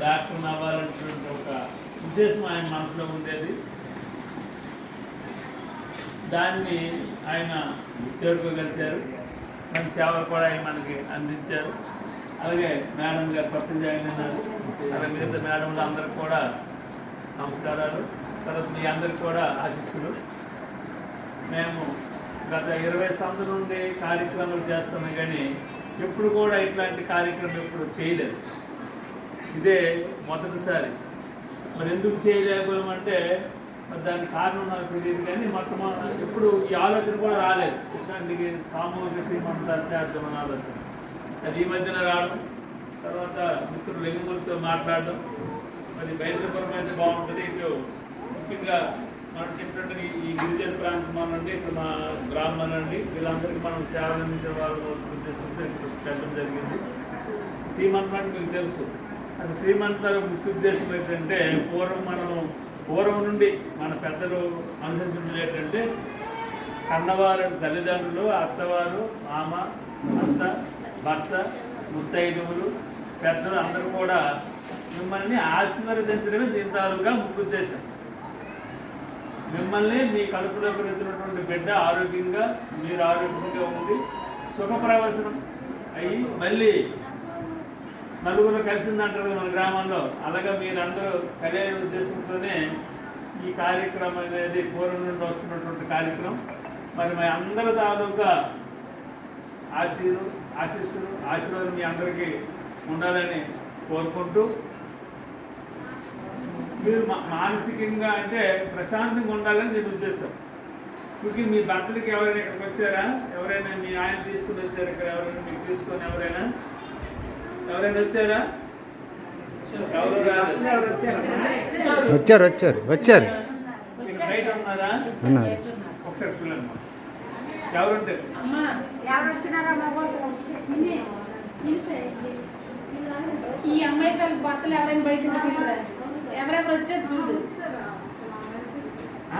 Doctor అవ్వాలనేటువంటి ఒక ఉద్దేశం ఆయన మనసులో ఉండేది. దాన్ని ఆయన చేరుకోగలిచారు. మన సేవలు కూడా ఆయన మనకి అందించారు. అలాగే మేడం గారు కొత్త జాయిన్ అయినారు. అలాగే మిగతా మేడంలు అందరికి కూడా నమస్కారాలు. తర్వాత మీ అందరికి కూడా ఆశిస్సులు. మేము గత ఇరవై సంవత్సరం నుండి కార్యక్రమాలు చేస్తున్నాం కానీ ఎప్పుడు కూడా ఇట్లాంటి కార్యక్రమం ఎప్పుడు చేయలేదు. ఇదే మొదటిసారి. మరి ఎందుకు చేయలేకపోయామంటే మరి దానికి కారణం నాకు తెలియదు కానీ మొట్టమొదటి ఎప్పుడు ఈ ఆలోచన కూడా రాలేదు. దానికి సామూహిక శ్రీమంతాలు చేద్దామని ఆలోచన. అది ఈ మధ్యన రావడం తర్వాత మిత్రులు వెలుగులతో మాట్లాడడం మరి బయలుదేరపురం అయితే బాగుంటుంది. ఇటు ముఖ్యంగా మనం చెప్పినట్టు ఈ గిరిజన ప్రాంతం అనండి ఇక్కడ మా గ్రామం అనండి వీళ్ళందరికీ మనం సేవ అందించే వాళ్ళ ఉద్దేశంతో ఇప్పుడు పెట్టడం జరిగింది. శ్రీమంతం మీకు తెలుసు. అసలు శ్రీమంతాల ముఖ్య ఉద్దేశం ఏంటంటే పూర్వం మనం పూర్వం నుండి మన పెద్దలు అనుసరించడం ఏంటంటే కన్నవారు తల్లిదండ్రులు అత్తవారు మామ అత్త భర్త ముత్తైదువులు పెద్దలు అందరూ కూడా మిమ్మల్ని ఆశీర్వదించడమే జీవితాలుగా ముఖ్య ఉద్దేశం. మిమ్మల్ని మీ కడుపులో పెరుగుతున్నటువంటి బిడ్డ ఆరోగ్యంగా మీరు ఆరోగ్యంగా ఉండి సుఖప్రవసనం అయ్యి మళ్ళీ నలుగురు కలిసిందంటారు మన గ్రామంలో. అలాగే మీరందరూ కలిగే ఉద్దేశంతోనే ఈ కార్యక్రమం అనేది పూర్వం నుండి వస్తున్నటువంటి కార్యక్రమం. మరి మా అందరి తాలూకా ఆశీరు ఆశీస్సులు ఆశీర్వాదం మీ అందరికీ ఉండాలని కోరుకుంటూ మీరు మా- మానసికంగా అంటే ప్రశాంతంగా ఉండాలని నేను ఉద్దేశం ఇంకే మీ భర్తలకి ఎవరైనా ఇక్కడికి వచ్చారా? ఎవరైనా మీ ఆయన తీసుకుని వచ్చారు ఇక్కడ ఎవరైనా? మీకు తీసుకొని ఎవరైనా? ఎవరైనా వచ్చారా? వచ్చారు వచ్చారు వచ్చారు. ఉన్నారా? ఈ అమ్మాయి తల్లి భర్తలు ఎవరైనా బయట ఎవరెవరు వచ్చారు చూడు.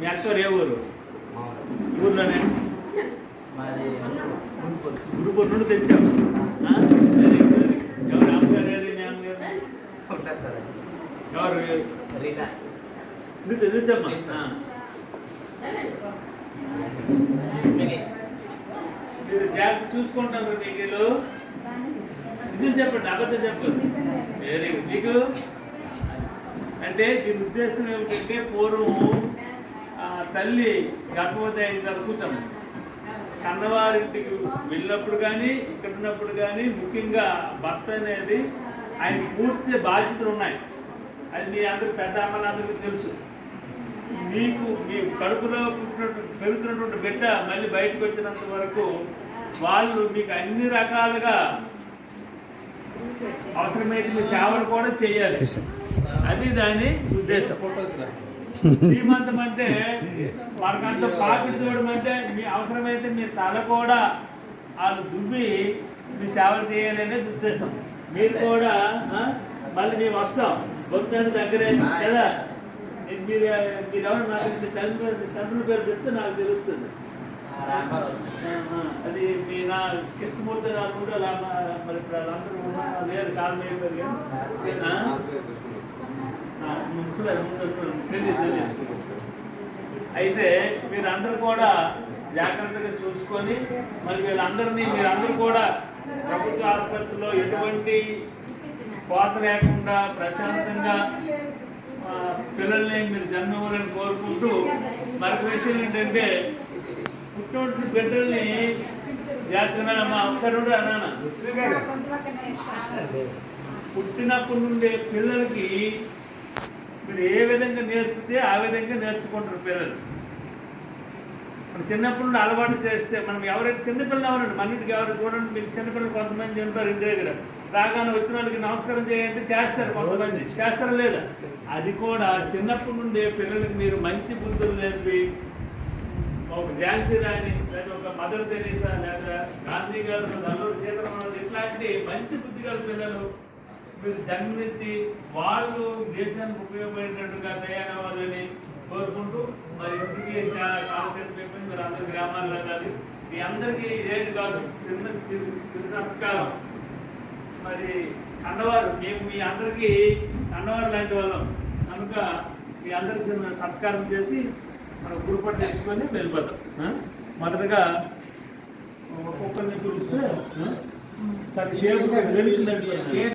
మీ అక్కరు ఏ ఊరు? ఊర్లోనే? గురుపూర్ నుండి తెచ్చాం ఆ? Very good, very good. ఎవరు అమ్మగారు ఏది మీ అమ్మగారు? ఎవరు ఇది తెచ్చమ్మా. మీరు జాగ్రత్త చూసుకుంటారు మీకు నిజం చెప్పండి అబద్ధం చెప్పండి. వెరీ గుడ్ మీకు? అంటే దీని ఉద్దేశం ఏమిటంటే పూర్వం తల్లి గర్భవతి అయిన తర్వాత కన్నవారింటికి వెళ్ళినప్పుడు కానీ ఇక్కడ ఉన్నప్పుడు కానీ ముఖ్యంగా భర్త అనేది ఆయన పూర్తి బాధ్యతలు ఉన్నాయి. అది మీ అందరికి పెద్ద అమ్మలందరికీ తెలుసు. మీకు మీ కడుపులో పుట్టినట్టు పెరుగుతున్నటువంటి బిడ్డ మళ్ళీ బయటకు వచ్చినంత వరకు వాళ్ళు మీకు అన్ని రకాలుగా అవసరమైతే మీ సేవలు కూడా చేయాలి. అది దాని ఉద్దేశం. శ్రీమంతం అంటే వారికంత పాపిడి తోడడం అంటే మీ అవసరమైతే మీ తల కూడా వాళ్ళు దువ్వి మీ సేవలు చేయాలనే ఉద్దేశం. మీరు కూడా మళ్ళీ మేము వస్తాం. భక్తుని దగ్గరే కదా? మీరు మీరు నాకు మీ తండ్రి తండ్రుల పేరు చెప్తే నాకు తెలుస్తుంది. అది మీ నా కృష్ణమూర్తి రాకుండా కూడా మరి ఇప్పుడు వాళ్ళందరూ లేరు కాలం కానీ, ఆ? ఆ, ముసలి ముందు తెలియదు తెలియదు అయితే మీరందరూ కూడా జాగ్రత్తగా చూసుకొని మరి వీళ్ళందరినీ మీరందరూ కూడా ప్రభుత్వ ఆసుపత్రిలో ఎటువంటి కోత లేకుండా ప్రశాంతంగా పిల్లల్ని మీరు జన్మవ్వాలని కోరుకుంటూ మరొక విషయం ఏంటంటే పుట్టినటువంటి బిడ్డల్ని జాగ్రత్తగా మా ఒకసారి అన్నాను. పుట్టినప్పటి నుండే పిల్లలకి మీరు ఏ విధంగా నేర్పితే ఆ విధంగా నేర్చుకుంటారు పిల్లలు. మన చిన్నప్పటి నుండి అలవాటు చేస్తే మనం ఎవరైతే చిన్నపిల్లలు ఎవరండి మన ఇంటికి ఎవరు చూడండి మీరు చిన్నపిల్లలు కొంతమంది ఉంటారు ఇంటి దగ్గర. రాగానే వచ్చిన వాళ్ళకి నమస్కారం చేయండి చేస్తారు కొంతమంది. చేస్తారా లేదా? అది కూడా చిన్నప్పటి నుండి పిల్లలకి మీరు మంచి బుద్ధులు నేర్పి ఒక ఝాన్సీ రాణి లేదా ఒక మదర్ తెరీసా లేదా గాంధీ గారు నల్లూరు సీతారామరాజు ఇట్లాంటి మంచి బుద్ధి గల పిల్లలు మీరు జన్మనిచ్చి వాళ్ళు దేశానికి ఉపయోగపడేటట్టుగా తయారవ్వాలని కోరుకుంటూ మరి ఇంటికి చాలా కాన్సెప్ట్ అయిపోయింది. మీరు అందరు గ్రామాల్లో వెళ్ళాలి మీ అందరికీ ఇదేంటి కాదు చిన్న చిన్న చిరు సత్కారం. మరి అన్నవారు మేము మీ అందరికీ అన్నవారు లాంటి వాళ్ళం. కనుక మీ అందరికి చిన్న సత్కారం చేసి మనం గురుపట్టు తెచ్చుకొని వెళ్ళిపోతాం. మొదటగా ఒక్కొక్కరిని చూస్తే సరే ఏ